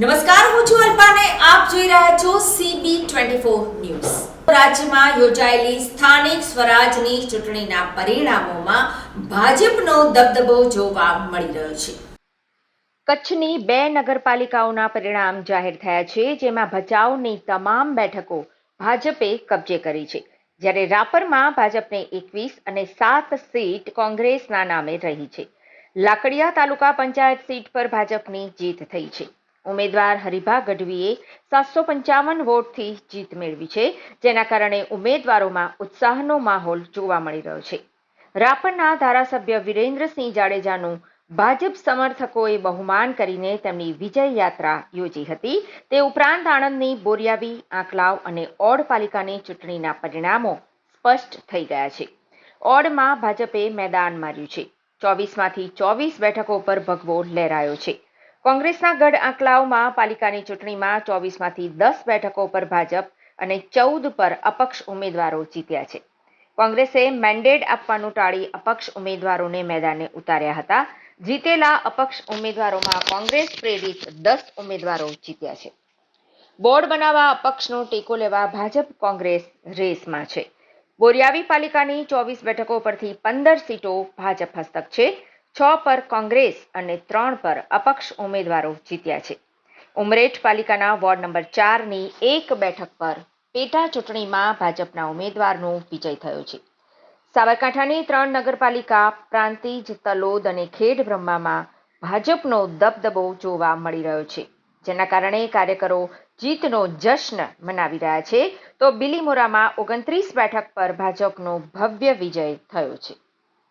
નમસ્કાર, હું છું અલ્પાને. આપ જોઈ રહ્યા છો સીબી ટ્વેન્ટી ફોર ન્યૂઝ. રાજ્યમાં યોજાયેલી સ્થાનિક સ્વરાજની ચૂંટણીના પરિણામોમાં ભાજપનો દબદબો જોવા મળી રહ્યો છે. કચ્છની બે નગરપાલિકાઓના પરિણામ જાહેર થયા છે, જેમાં ભચાઉની તમામ બેઠકો ભાજપે કબજે કરી છે. જ્યારે રાપરમાં ભાજપને એકવીસ અને સાત સીટ કોંગ્રેસના નામે રહી છે. લાકડિયા તાલુકા પંચાયત સીટ પર ભાજપની જીત થઈ છે. ઉમેદવાર હરિભા ગઢવીએ સાતસો પંચાવન વોટથી જીત મેળવી છે, જેના કારણે ઉમેદવારોમાં ઉત્સાહનો માહોલ જોવા મળી રહ્યો છે. રાપરના ધારાસભ્ય વિરેન્દ્રસિંહ જાડેજાનું ભાજપ સમર્થકોએ બહુમાન કરીને તેમની વિજય યાત્રા યોજી હતી. તે ઉપરાંત આણંદની બોરિયાવી, આંકલાવ અને ઓડ પાલિકાની ચૂંટણીના પરિણામો સ્પષ્ટ થઈ ગયા છે. ઓડમાં ભાજપે મેદાન માર્યું છે. ચોવીસમાંથી ચોવીસ બેઠકો પર ભગવો લહેરાયો છે. કોંગ્રેસના ગઢ આંકલાવમાં પાલિકાની ચૂંટણીમાં ચોવીસમાંથી દસ બેઠકો પર ભાજપ અને ચૌદ પર અપક્ષ ઉમેદવારો જીત્યા છે. કોંગ્રેસે મેન્ડેટ આપવાનું ટાળી અપક્ષ ઉમેદવારોને મેદાને ઉતાર્યા હતા. જીતેલા અપક્ષ ઉમેદવારોમાં કોંગ્રેસ પ્રેરિત દસ ઉમેદવારો જીત્યા છે. બોર્ડ બનાવવા અપક્ષનો ટેકો લેવા ભાજપ કોંગ્રેસ રેસમાં છે. બોરિયાવી પાલિકાની ચોવીસ બેઠકો પરથી પંદર સીટો ભાજપ હસ્તક છે. છ પર કોંગ્રેસ અને ત્રણ પર અપક્ષ ઉમેદવારો જીત્યા છે. ઉમરેઠ પાલિકાના વોર્ડ નંબર ચારની એક બેઠક પર પેટા ચૂંટણીમાં ભાજપના ઉમેદવારનો વિજય થયો છે. સાબરકાંઠાની ત્રણ નગરપાલિકા, પ્રાંતિજ, તલોદ અને ખેડ બ્રહ્મામાં ભાજપનો દબદબો જોવા મળી રહ્યો છે. જેના કારણે કાર્યકરો જીતનો જશ્ન મનાવી રહ્યા છે. તો બિલીમોરામાં ઓગણત્રીસ બેઠક પર ભાજપનો ભવ્ય વિજય થયો છે.